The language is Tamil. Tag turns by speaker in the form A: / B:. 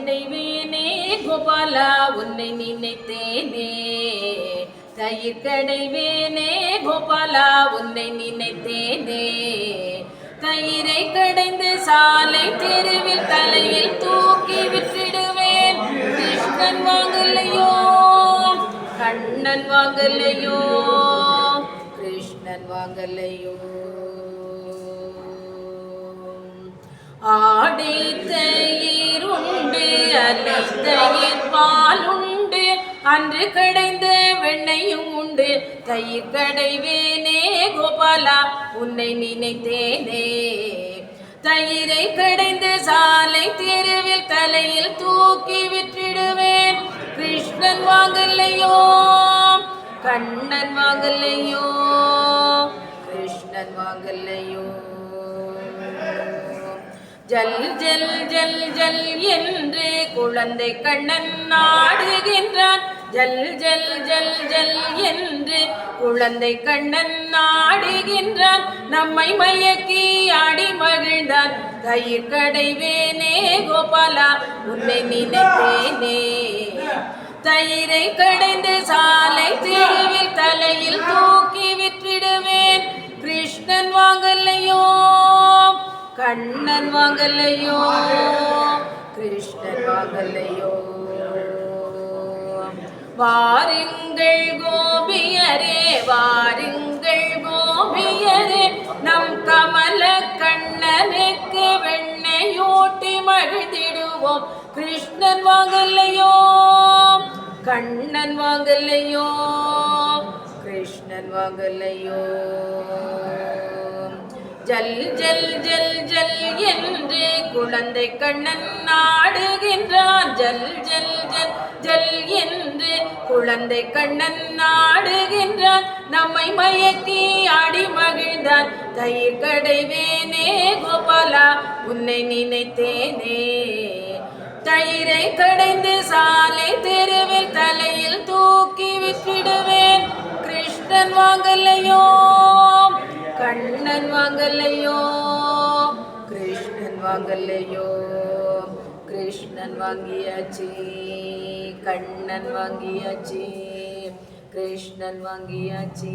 A: கடைவேனே கோபாலா உன்னை நினைத்தேனே. தயிர் கடைவேனே கோபாலா உன்னை நினைத்தேனே. தயிரை கடைந்து சாலை தெருவில் தலையில் தூக்கி விற்றிடுவேன் கிருஷ்ணன் வாங்கலையோ? கண்ணன் வாங்கலையோ? கிருஷ்ணன் வாங்கலையோ? ஆடை தயிர் பால் உண்டு. அன்று கிடைந்த வெண்ணையும் உண்டு. தயிர் கடைவேனே கோபாலா உன்னை நினைத்தேனே. தயிரை கடைந்து சாலை தெருவில் தலையில் தூக்கி விற்றிடுவேன் கிருஷ்ணன் வாங்கலையோ கண்ணன் வாங்கலையோ கிருஷ்ணன் வாங்கலையோ ஜல் ஜல் ஜல் ஜல் என்று குழந்தை கண்ணன் நாடுகின்றான். ஜல் ஜல் ஜல் ஜல் என்று குழந்தை கண்ணன் நாடுகின்றான். நம்மை மயக்கி ஆடி மகிழ்ந்தான். தயிர் கடைவேனே கோபாலா உன்னை நினைத்தேனே தயிரை கடைந்து சாலை தீவில் தலையில் தூக்கி விற்றிடுவேன். கிருஷ்ணன் வாங்கலையோ கண்ணன் வாங்கலையோ கிருஷ்ணன் வாருங்கள் கோபியரே வாருங்கள் கோபியரே. நம் கமல கண்ணனுக்கு வெண்ணையூட்டி மகிழ்ந்திடுவோம். கிருஷ்ணன் வாங்கலையோ கண்ணன் வாங்கலையோ கிருஷ்ணன் வாங்கலையோ ஜல் ஜல் ஜல் ஜல் என்று குழந்தை கண்ணன் நாள் ஜல் ஜல் ஜல் ஜல் என்று குழந்தை கண்ணன் நாடுகின்றான். நம்மை மயக்கி ஆடி மகிழ்ந்தான். தயிர் கடைவேனே கோபாலா உன்னை நினைத்தேனே. தயிரை கடைந்து சாலை தெருவில் தலையில் தூக்கி விட்டுடுவேன் கிருஷ்ணன் வாங்கலையோ? கண்ணன் வாங்கலையோ? கிருஷ்ணன் வாங்கலையோ? கிருஷ்ணன் வாங்கியாச்சு கண்ணன் வாங்கியாச்சு கிருஷ்ணன் வாங்கியாச்சு